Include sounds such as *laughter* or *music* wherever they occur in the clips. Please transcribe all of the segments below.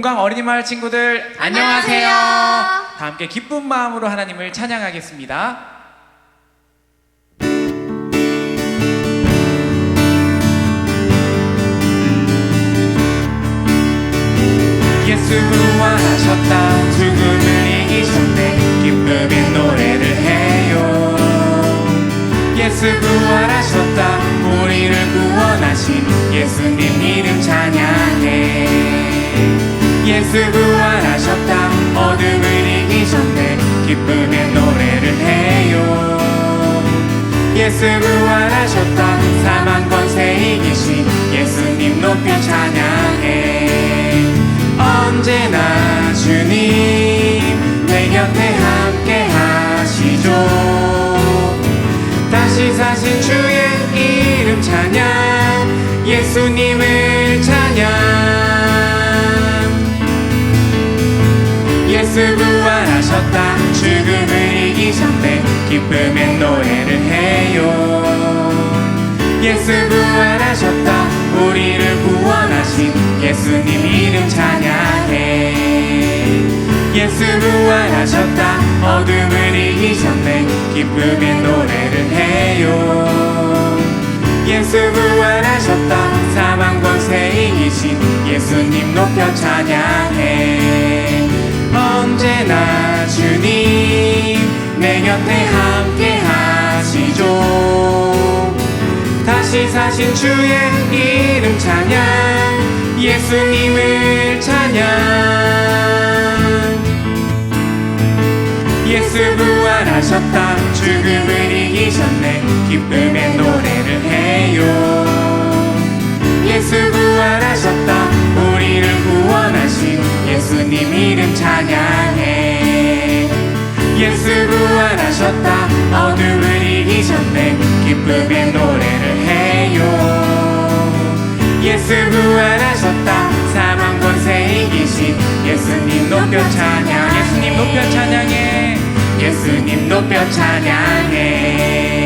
영광 어린이 마을 친구들 안녕하세요. 안녕하세요. 다 함께 기쁜 마음으로 하나님을 찬양하겠습니다. 예수 부활하셨다 죽음을 이기셨네 기쁨의 노래를 해요 예수 부활하셨다 우리를 구원하신 예수님 이름 찬양해 예수 부활하셨다. 어둠을 이기셨네. 기쁨의 노래를 해요. 예수 부활하셨다. 사망 권세 이기신 예수님 높여 찬양해. 언제나 주님 내 곁에 함께 하시죠. 다시 사신 주의 이름 찬양 예수님을 찬양 예수 부활하셨다. 죽음을 이기셨네 기쁨의 노래를 해요. 예수 부활하셨다. 우리를 구원하신 예수님 이름 찬양해. 예수 부활하셨다. 어둠을 이기셨네 기쁨의 노래를 해요. 예수 부활하셨다. 사망 권세 이기신 예수님 높여 찬양해 언제나 주님 내 곁에 함께 하시죠. 다시 사신 주의 이름 찬양 예수님을 찬양. 예수 부활하셨다 죽음을 이기셨네 기쁨의 노래를 해요. 예수 부활하셨다 예수님 이름 찬양해. 예수 부활하셨다. 어둠을 이기셨네. 기쁨의 노래를 해요. 예수 부활하셨다. 사망 권세 이기신 예수님 높여 찬양 예수님 높여 찬양해. 예수님 높여 찬양해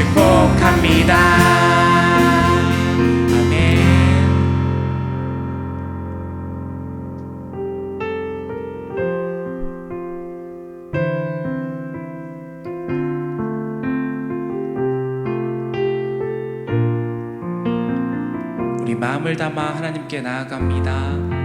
축복합니다. 아멘. 우리 마음을 담아 하나님께 나아갑니다.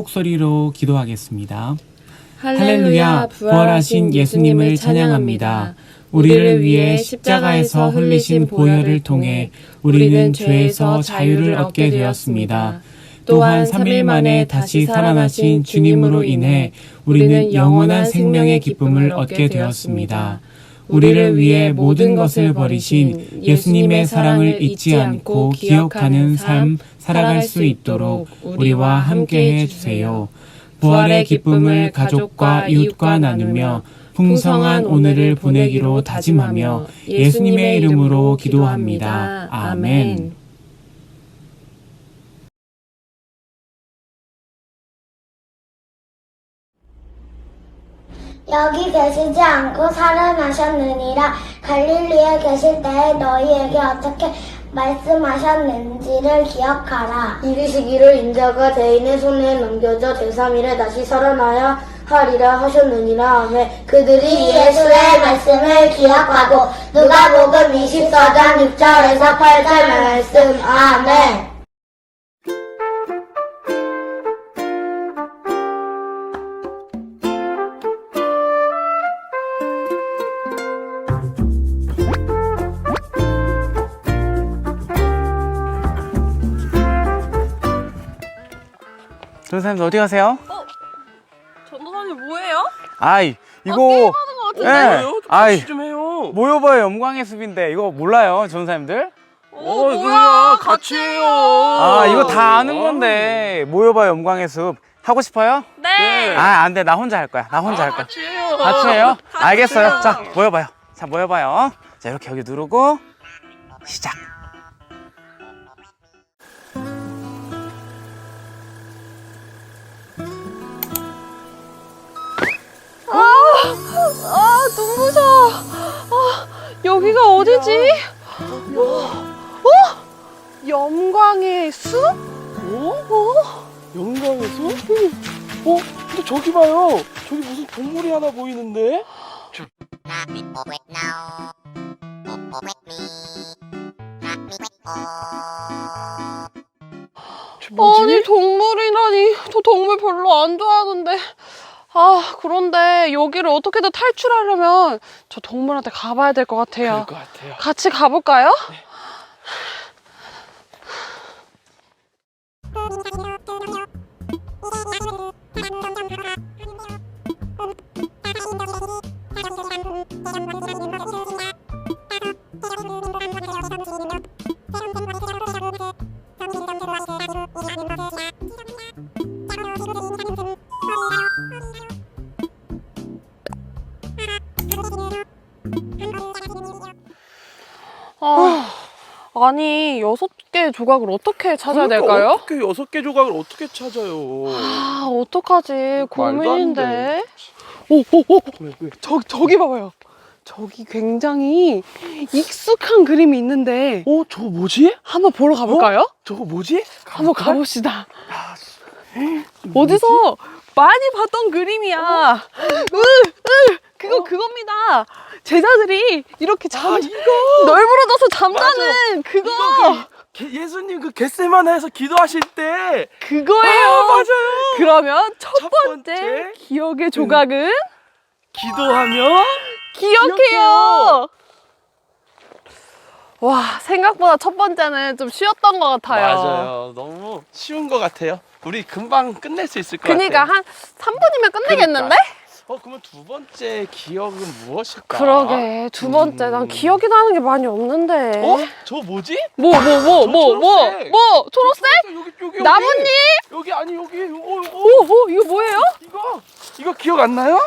목소리로 기도하겠습니다. 할렐루야, 부활하신 예수님을 찬양합니다. 우리를 위해 십자가에서 흘리신 보혈을 통해 우리는 죄에서 자유를 얻게 되었습니다. 또한 3일 만에 다시 살아나신 주님으로 인해 우리는 영원한 생명의 기쁨을 얻게 되었습니다. 우리를 위해 모든 것을 버리신 예수님의 사랑을 잊지 않고 기억하는 삶 살아갈 수 있도록 우리와 함께 해 주세요. 부활의 기쁨을 가족과 이웃과 나누며 풍성한 오늘을 보내기로 다짐하며 예수님의 이름으로 기도합니다. 아멘. 여기 계시지 않고 살아나셨느니라 갈릴리에 계실 때에 너희에게 어떻게 말씀하셨는지를 기억하라. 이르시기를 인자가 대인의 손에 넘겨져 제3일에 다시 살아나야 하리라 하셨느니라 하매 그들이 이 예수의 말씀을 기억하고 누가복음 24장 6절에서 8절 말씀 아멘. 전사님 어디 가세요? 전도사님 뭐예요? 아이 이거 게임하는 것 같은데? 예. 좀 아이 같이 좀 해요. 모여봐요 영광의 숲인데 이거 몰라요 전사님들? 어, 어, 뭐야? 그래요. 같이 해요. 아 이거 다 아는 어. 건데 모여봐요 영광의 숲 하고 싶어요? 네. 아 안 돼 나 혼자 할 거야 나 혼자 할 거야 같이 해요. 같이 해요? 같이 알겠어요 해요. 자 모여봐요 자 모여봐요 자 이렇게 여기 누르고 시작 아 눈부셔. 아 여기가 어디지? 어? 어? 영광의 숲? 어? 어? 영광에서? 어? 근데 저기 봐요. 저기 무슨 동물이 하나 보이는데? 저 뭐지? 아니 동물이라니 저 동물 별로 안 좋아하는데 아 그런데 여기를 어떻게든 탈출하려면 저 동물한테 가봐야 될 것 같아요 그럴 것 같아요. 같이 가볼까요? 아니 여섯 개 조각을 어떻게 찾아야 그러니까 될까요? 어떻게 여섯 개 조각을 어떻게 찾아요? 아 어떡하지 말도 안 고민인데 돼. 오오오 왜, 왜? 저, 저기 봐봐요 저기 굉장히 익숙한 그림이 있는데 어, 저거 뭐지? 한번 보러 가볼까요? 저거 뭐지? 한번 가볼까? 가봅시다 아, 어디서 많이 봤던 그림이야 으, 으, 그거 그겁니다 제자들이 이렇게 잠 아, 이거! 널브러져서 잠자는 그거 이거 그 게- 예수님 그 겟세마네에서 기도하실 때 그거예요 아, 맞아요. 그러면 첫, 첫 번째, 번째 기억의 조각은 기도하면 기억해요. 와 생각보다 첫 번째는 좀 쉬웠던 것 같아요. 맞아요. 너무 쉬운 것 같아요. 우리 금방 끝낼 수 있을 것 그니까 같아요. 한 3분이면 끝내겠는데? 어, 그러면 두 번째 기억은 무엇일까? 그러게 두 번째 난 음. 기억이 나는 게 많이 없는데. 어? 저 뭐지? 뭐 뭐뭐뭐뭐 초록색. 뭐 초록색? 여기 여기 나뭇잎? 여기 아니 여기 이거 이거 오, 오 이거 뭐예요? 이거 이거 기억 안 나요?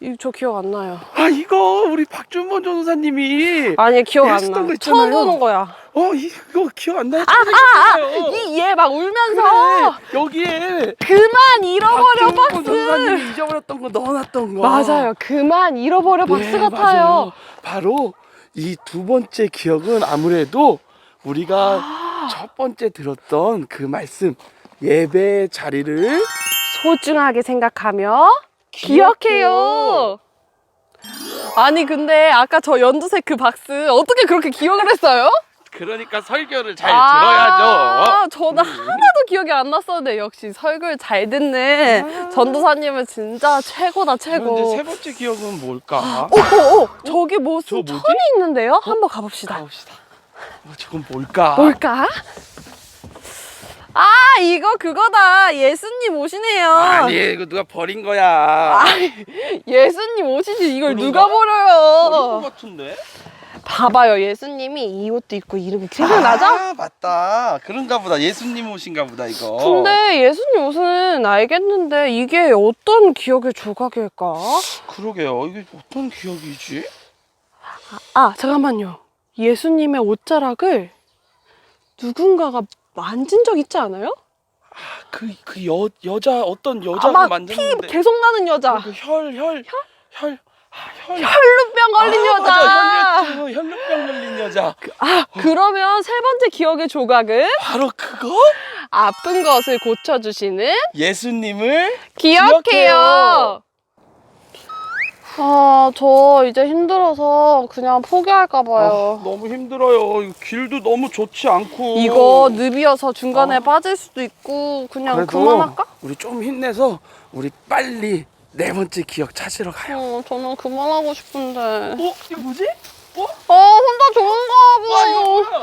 이 저 기억 안 나요. 아 이거 우리 박준범 전도사님이 아니 기억 안 했었던 나. 거 처음 있잖아요. 보는 거야. 어 이거 기억 안 나요? 이얘 막 울면서 여기에 그만 잃어버려 박준범 박스. 전도사님이 잊어버렸던 거 넣어놨던 거 맞아요. 그만 잃어버려 박스 네, 같아요. 맞아요. 바로 이 두 번째 기억은 아무래도 우리가 아. 첫 번째 들었던 그 말씀 예배 자리를 소중하게 생각하며 기억해요. 아니 근데 아까 저 연두색 그 박스 어떻게 그렇게 기억을 했어요? 그러니까 설교를 잘 아, 들어야죠. 저는 하나도 기억이 안 났었는데 역시 설교를 잘 듣는 전도사님은 진짜 최고다 그럼 최고. 이제 세 번째 기억은 뭘까? 오, 오, 오, 저기 무슨 저 뭐지? 천이 있는데요? 한번 가봅시다. 가봅시다. 어, 저건 뭘까? 뭘까? 아, 이거 그거다. 예수님 오시네요. 아니 이거 누가 버린 거야. 예수님 오시지. 이걸 그런가? 누가 버린 버려요? 것 같은데? 봐봐요. 예수님이 이 옷도 입고 이름이 생각나죠? 아, 맞다. 그런가 보다. 예수님 오신가 보다 이거. 근데 예수님 옷은 알겠는데 이게 어떤 기억의 조각일까? 그러게요. 이게 어떤 기억이지? 아, 잠깐만요. 예수님의 옷자락을 누군가가 만진 적 있지 않아요? 그 그 여 여자 어떤 여자가 아마 피 만졌는데 계속 나는 여자. 그 혈, 혈, 혈, 아, 혈, 혈루병 걸린 아, 여자. 맞아, 혈류병 걸린 여자. 아, 그러면 세 번째 기억의 조각은 바로 그거? 아픈 것을 고쳐주시는 예수님을 기억해요. 기억해요. 아, 저 이제 힘들어서 그냥 포기할까 아, 봐요. 너무 힘들어요. 이거 길도 너무 좋지 않고. 이거 늪이어서 중간에 아. 빠질 수도 있고 그냥 그래도 그만할까? 우리 좀 힘내서 우리 빨리 네 번째 기억 찾으러 가요. 어, 저는 그만하고 싶은데. 어? 이거 뭐지? 어? 어, 혼자 좋은가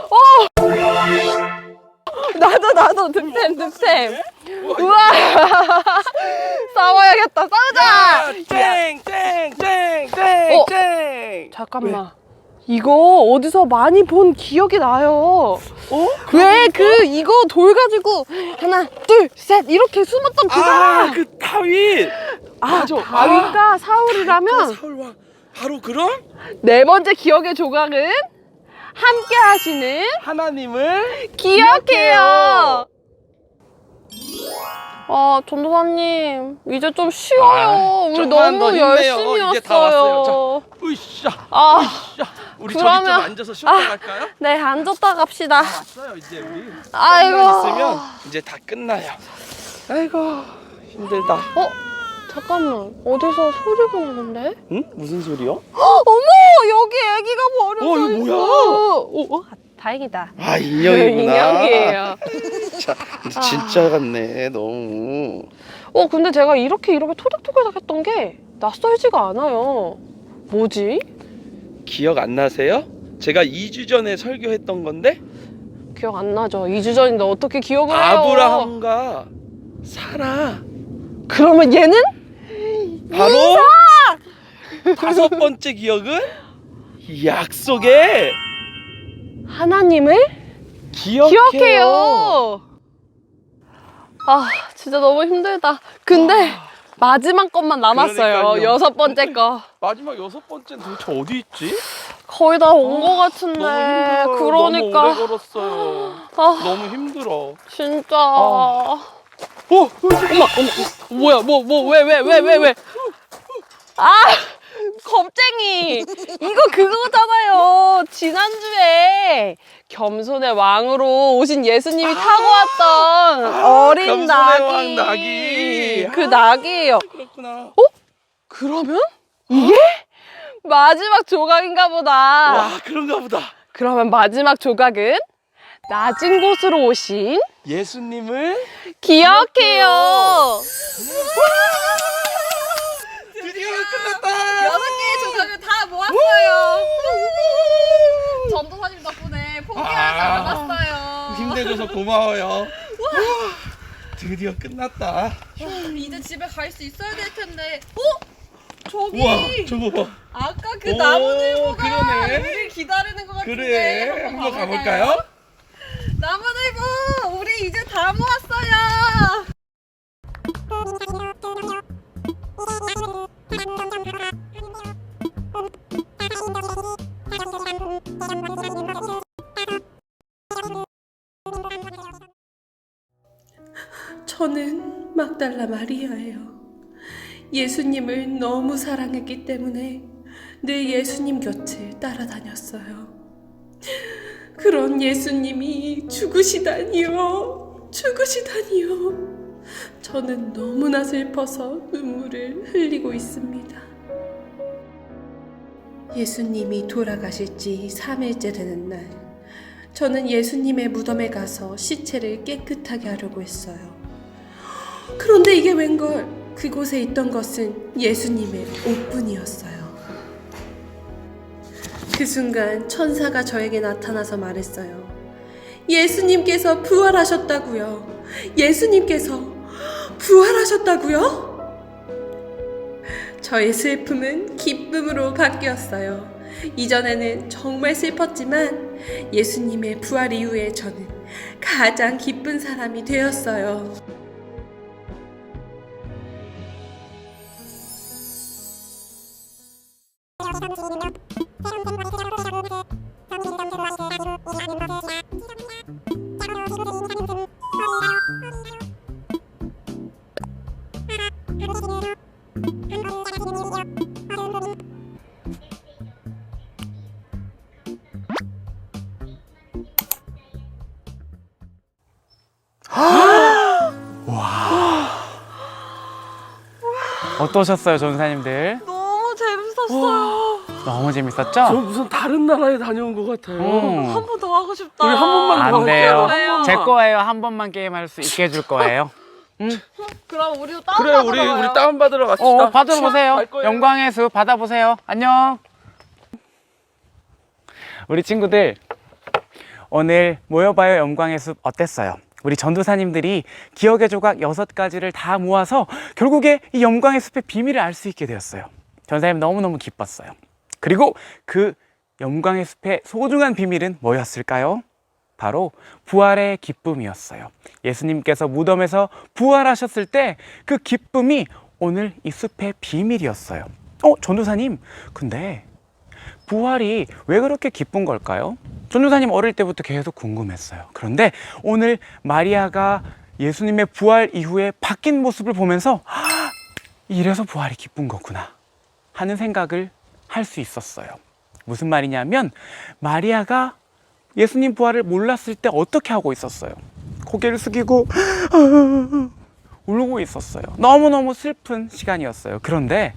봐. 뭐야? *laughs* 나도 나도 득템 득템. 우와. *laughs* 싸워야겠다. 싸우자. 어. 땡, 땡. 잠깐만. 이거 어디서 많이 본 기억이 나요. 어? 왜 그 이거 돌 가지고 하나 둘 셋 이렇게 숨었던 그거. 아, 그 다윗. 아, 맞아. 다윗과 사울이라면 사울왕. 바로 그런 네 번째 기억의 조각은 함께 하시는 하나님을 기억해요. 아, 전도사님, 이제 좀 쉬워요. 아, 우리 너무 힘내요. 열심히 어, 이제 다 왔어요. 왔어요. 으쌰. 아, 으쌰. 우리 그러면- 저기 좀 앉아서 쉬었다 아. 갈까요? 네, 앉았다 갑시다. 왔어요 이제 우리. 아이고. 조금만 있으면 이제 다 끝나요. 아이고 힘들다. 어? 잠깐만, 어디서 소리가 나는데? 응? 무슨 소리요? 어머, 여기 애기가 버려져 어, 이거 뭐야? 오, 어, 다행이다. 아 인형이구나. 인형이에요. 자, 진짜 같네 너무. 어, 근데 제가 이렇게 이렇게 토닥토닥 했던 게 낯설지가 않아요. 뭐지? 기억 안 나세요? 제가 2주 전에 설교했던 건데 기억 안 나죠? 2주 전인데 어떻게 기억을 해요? 아브라함과 사라 그러면 얘는? 바로 다섯 번째 기억은 약속의 하나님을 기억해요. 기억해요. 아, 진짜 너무 힘들다. 근데 마지막 것만 남았어요. 그러니까요. 여섯 번째 거. 마지막 여섯 번째는 도대체 어디 있지? 거의 다온것 같은데. 너무 힘들어요. 그러니까. 너무 오래 걸었어요. 아, 너무 힘들어. 진짜. 아. 어, 어머, 어머, 뭐야, 뭐, 뭐, 왜, 왜, 왜, 왜, 왜? 아, 겁쟁이. 이거 그거잖아요. 지난주에 겸손의 왕으로 오신 예수님이 타고 왔던 어린 아, 겸손의 낙이. 왕 낙이. 그 낙이에요. 그렇구나. 그러면 이게 마지막 조각인가 보다. 와, 그런가 보다. 그러면 마지막 조각은 낮은 곳으로 오신 예수님을 기억해요. 드디어 끝났다. 여섯 개의 조각을 다 모았어요. 전도사님 덕분에 포기하지 아. 않았어요. 힘내줘서 고마워요. 드디어 끝났다. 이제 집에 갈 수 있어야 될 텐데. 어? 저기 우와, 저거 봐. 아까 그 오, 나무늘보가 그러네. 우리를 기다리는 것 같은데. 그래. 한번 가볼까요? 이제 다 모았어요. 저는 막달라 마리아예요. 예수님을 너무 사랑했기 때문에 늘 예수님 곁을 따라다녔어요. 그런 예수님이 죽으시다니요. 죽으시다니요. 저는 너무나 슬퍼서 눈물을 흘리고 있습니다. 예수님이 돌아가실 지 3일째 되는 날, 저는 예수님의 무덤에 가서 시체를 깨끗하게 하려고 했어요. 그런데 이게 웬걸 그곳에 있던 것은 예수님의 옷뿐이었어요. 그 순간 천사가 저에게 나타나서 말했어요. 예수님께서 부활하셨다고요. 예수님께서 부활하셨다고요? 저의 슬픔은 기쁨으로 바뀌었어요. 이전에는 정말 슬펐지만 예수님의 부활 이후에 저는 가장 기쁜 사람이 되었어요. *gasps* 어떠셨어요, 전사님들? 너무 재밌었죠? 저 무슨 다른 나라에 다녀온 것 같아요. 음. 한번더 하고 싶다. 우리 한 번만 더 안. 돼요. 한. 제 거예요. 한 번만 게임할 수 있게 해줄 거예요. 그럼 우리도 다운 그래 우리 받으러 우리 다운 받으러 갑시다. 어, 받아보세요. 갈 거예요. 영광의 수 받아보세요. 안녕. 우리 친구들, 오늘 모여봐요 영광의 숲 어땠어요? 우리 전도사님들이 기억의 조각 여섯 가지를 다 모아서 결국에 이 영광의 숲의 비밀을 알 수 있게 되었어요. 전사님 너무너무 기뻤어요. 그리고 그 영광의 숲의 소중한 비밀은 뭐였을까요? 바로 부활의 기쁨이었어요. 예수님께서 무덤에서 부활하셨을 때 그 기쁨이 오늘 이 숲의 비밀이었어요. 어, 전도사님, 근데 부활이 왜 그렇게 기쁜 걸까요? 전도사님 어릴 때부터 계속 궁금했어요. 그런데 오늘 마리아가 예수님의 부활 이후에 바뀐 모습을 보면서 아, 이래서 부활이 기쁜 거구나 하는 생각을 할 수 있었어요. 무슨 말이냐면 마리아가 예수님 부활을 몰랐을 때 어떻게 하고 있었어요? 고개를 숙이고 울고 있었어요. 너무너무 슬픈 시간이었어요. 그런데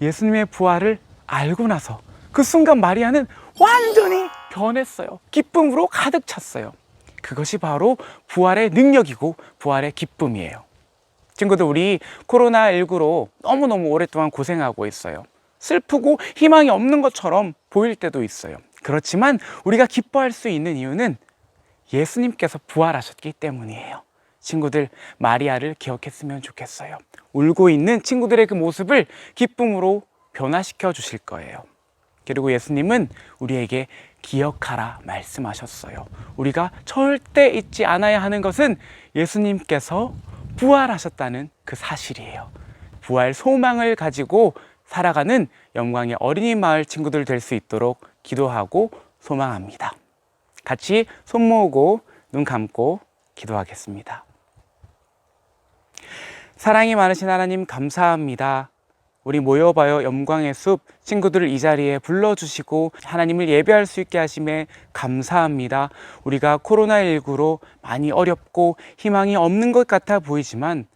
예수님의 부활을 알고 나서 그 순간 마리아는 완전히 변했어요. 기쁨으로 가득 찼어요. 그것이 바로 부활의 능력이고 부활의 기쁨이에요. 친구들, 우리 코로나19로 너무너무 오랫동안 고생하고 있어요. 슬프고 희망이 없는 것처럼 보일 때도 있어요. 그렇지만 우리가 기뻐할 수 있는 이유는 예수님께서 부활하셨기 때문이에요. 친구들, 마리아를 기억했으면 좋겠어요. 울고 있는 친구들의 그 모습을 기쁨으로 변화시켜 주실 거예요. 그리고 예수님은 우리에게 기억하라 말씀하셨어요. 우리가 절대 잊지 않아야 하는 것은 예수님께서 부활하셨다는 그 사실이에요. 부활 소망을 가지고 살아가는 영광의 어린이 마을 친구들 될 수 있도록 기도하고 소망합니다. 같이 손 모으고 눈 감고 기도하겠습니다. 사랑이 많으신 하나님 감사합니다. 우리 모여봐요 영광의 숲 친구들을 이 자리에 불러주시고 하나님을 예배할 수 있게 하심에 감사합니다. 우리가 코로나19로 많이 어렵고 희망이 없는 것 같아 보이지만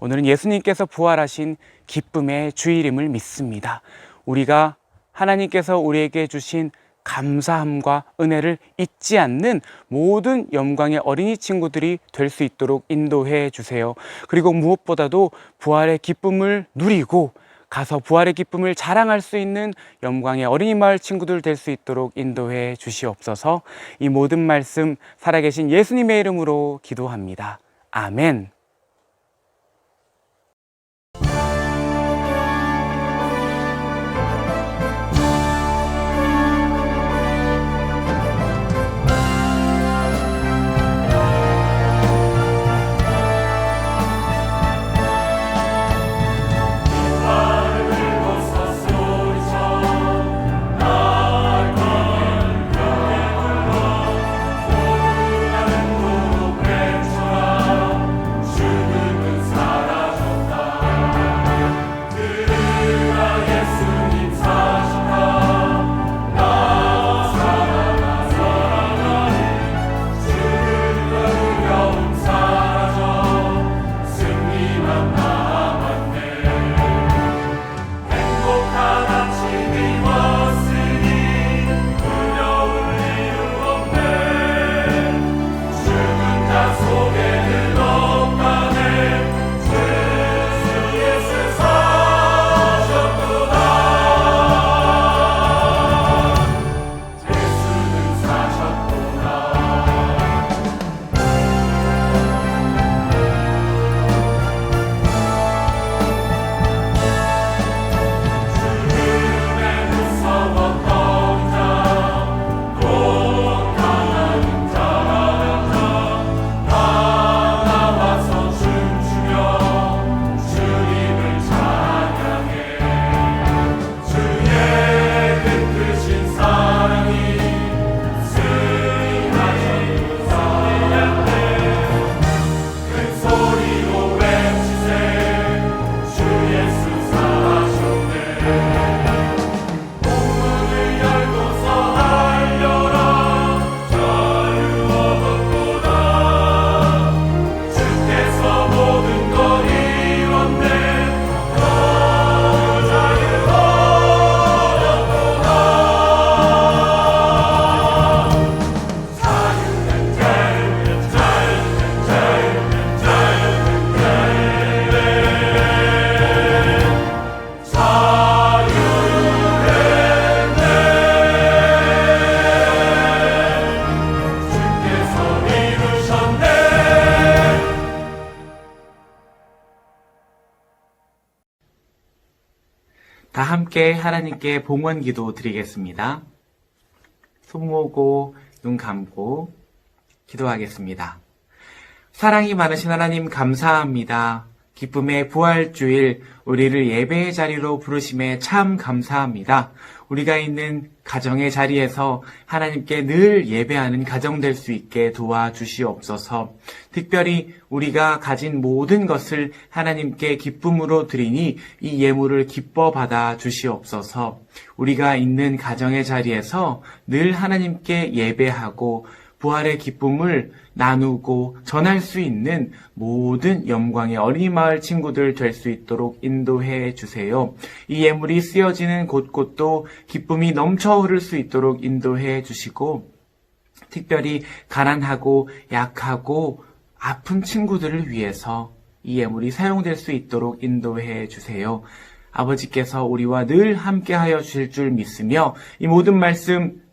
오늘은 예수님께서 부활하신 기쁨의 주일임을 믿습니다. 우리가 하나님께서 우리에게 주신 감사함과 은혜를 잊지 않는 모든 영광의 어린이 친구들이 될 수 있도록 인도해 주세요. 그리고 무엇보다도 부활의 기쁨을 누리고 가서 부활의 기쁨을 자랑할 수 있는 영광의 어린이 마을 친구들 될 수 있도록 인도해 주시옵소서. 이 모든 말씀 살아계신 예수님의 이름으로 기도합니다. 아멘. 함께 하나님께 봉헌 기도 드리겠습니다. 손 모으고 눈 감고 기도하겠습니다. 사랑이 많으신 하나님 감사합니다. 기쁨의 부활주일 우리를 예배의 자리로 부르심에 참 감사합니다. 우리가 있는 가정의 자리에서 하나님께 늘 예배하는 가정 될 수 있게 도와주시옵소서. 특별히 우리가 가진 모든 것을 하나님께 기쁨으로 드리니 이 예물을 기뻐 받아 주시옵소서. 우리가 있는 가정의 자리에서 늘 하나님께 예배하고 부활의 기쁨을 나누고 전할 수 있는 모든 영광의 어린이 마을 친구들 될 수 있도록 인도해 주세요. 이 예물이 쓰여지는 곳곳도 기쁨이 넘쳐 흐를 수 있도록 인도해 주시고 특별히 가난하고 약하고 아픈 친구들을 위해서 이 예물이 사용될 수 있도록 인도해 주세요. 아버지께서 우리와 늘 함께하여 주실 줄 믿으며 이 모든 말씀